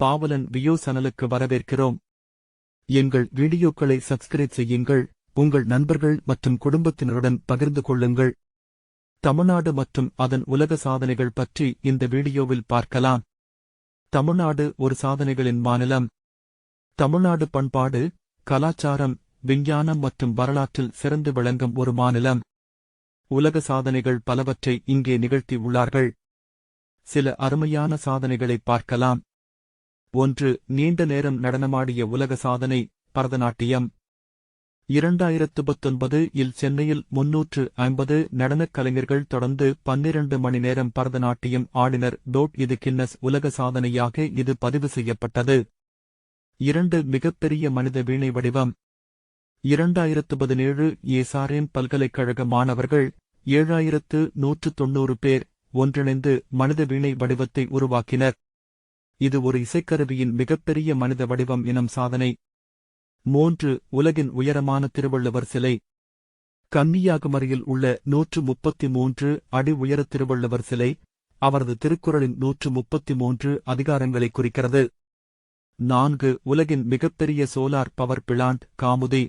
பாவலன் view சனலுக்கு வரவேற்கிறோம். எங்கள் வீடியோக்களை சப்ஸ்கிரைப் செய்யுங்கள் உங்கள் நண்பர்கள் மற்றும் குடும்பத்தினருடன் பகிர்ந்து கொள்ளுங்கள். தமிழ்நாடு மற்றும் அதன் உலக சாதனைகள் பற்றி இந்த வீடியோவில் பார்க்கலாம். தமிழ்நாடு ஒரு சாதனைகளின் மாநிலம். தமிழ்நாடு பண்பாடு கலாச்சாரம் விஞ்ஞானம் மற்றும் வரலாற்றில் சிறந்து விளங்கும் ஒரு மாநிலம். உலக சாதனைகள் பலவற்றை இங்கே நிகழ்த்தி உள்ளார்கள். சில அருமையான சாதனைகளை பார்க்கலாம். ஒன்று நீண்ட நேரம் நடனமாடிய உலக சாதனை பரதநாட்டியம். இரண்டாயிரத்து பத்தொன்பது இல் சென்னையில் முன்னூற்று ஐம்பது நடனக் கலைஞர்கள் தொடர்ந்து பன்னிரண்டு மணி நேரம் பரதநாட்டியம் ஆடினர். டோட் இது கின்னஸ் உலக சாதனையாக இது பதிவு செய்யப்பட்டது. இரண்டு மிகப்பெரிய மனித வீணை வடிவம். இரண்டாயிரத்து பதினேழு ஏசாரேம் பல்கலைக்கழக மாணவர்கள் ஏழாயிரத்து நூற்று தொன்னூறு பேர் ஒன்றிணைந்து மனித வீணை வடிவத்தை உருவாக்கினர். இது ஒரு இசைக்கருவியின் மிகப்பெரிய மனித வடிவம் எனும் சாதனை. மூன்று உலகின் உயரமான திருவள்ளுவர் சிலை. கன்னியாகுமரியில் உள்ள நூற்று முப்பத்தி மூன்று அடி உயர திருவள்ளுவர் சிலை அவரது திருக்குறளின் நூற்று முப்பத்தி மூன்று அதிகாரங்களை குறிக்கிறது. நான்கு உலகின் மிகப்பெரிய சோலார் பவர் பிளான்ட் காமுதி.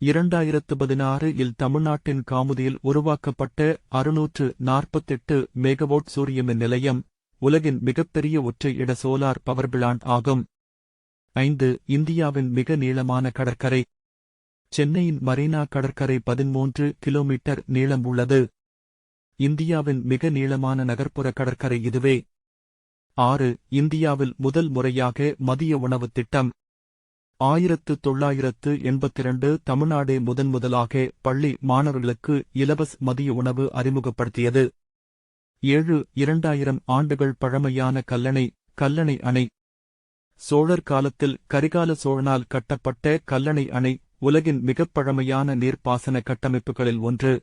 இரண்டாயிரத்து பதினாறு இல் தமிழ்நாட்டின் காமுதியில் உருவாக்கப்பட்ட அறுநூற்று நாற்பத்தெட்டு மெகவோட் சூரியமின் நிலையம். உலகின் மிகப்பெரிய ஒற்றை இட சோலார் பவர் பிளான்ட் ஆகும். ஐந்து இந்தியாவின் மிக நீளமான கடற்கரை. சென்னையின் மரீனா கடற்கரை பதிமூன்று கிலோமீட்டர் நீளம் உள்ளது. இந்தியாவின் மிக நீளமான நகர்ப்புற கடற்கரை இதுவே. ஆறு இந்தியாவில் முதல் முறையாக மதிய உணவு திட்டம். ஆயிரத்து தொள்ளாயிரத்து எண்பத்திரண்டு தமிழ்நாடே முதன்முதலாக பள்ளி மாணவர்களுக்கு இலவச மதிய உணவு அறிமுகப்படுத்தியது. ஏழு இரண்டாயிரம் ஆண்டுகள் பழமையான கல்லணை கல்லணை அணை. சோழர் காலத்தில் கரிகால சோழனால் கட்டப்பட்ட கல்லணை அணை உலகின் மிகப் பழமையான நீர்ப்பாசன கட்டமைப்புகளில் ஒன்று.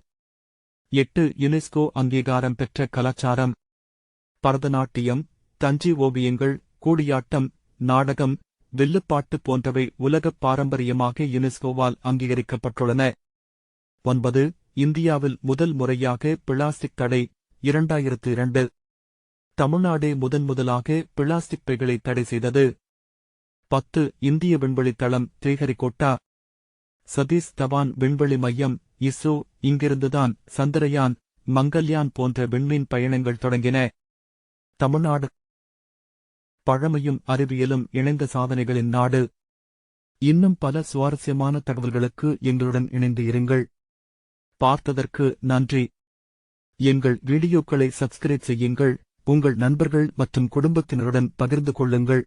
எட்டு யுனெஸ்கோ அங்கீகாரம் பெற்ற கலாச்சாரம். பரதநாட்டியம் தஞ்சி ஓவியங்கள் கூடியாட்டம் நாடகம் வில்லுப்பாட்டு போன்றவை உலகப் பாரம்பரியமாக யுனெஸ்கோவால் அங்கீகரிக்கப்பட்டுள்ளன. ஒன்பது இந்தியாவில் முதல் முறையாக பிளாஸ்டிக் தடை இரண்டாயிரத்து இரண்டு. தமிழ்நாடே முதன்முதலாக பிளாஸ்டிக் பைகளை தடை செய்தது. பத்து இந்திய விண்வெளி தளம் ஸ்ரீஹரிகோட்டா சதீஷ் தவான் விண்வெளி மையம் இஸ்ரோ இங்கிருந்துதான் சந்திரயான் மங்கல்யான் போன்ற விண்மீன் பயணங்கள் தொடங்கின. தமிழ்நாடு பழமையும் அறிவியலும் இணைந்த சாதனைகளின் நாடு. இன்னும் பல சுவாரஸ்யமான தகவல்களுக்கு எங்களுடன் இணைந்து இருங்கள். பார்த்ததற்கு நன்றி. எங்கள் வீடியோக்களை சப்ஸ்கிரைப் செய்யுங்கள் உங்கள் நண்பர்கள் மற்றும் குடும்பத்தினருடன் பகிர்ந்து கொள்ளுங்கள்.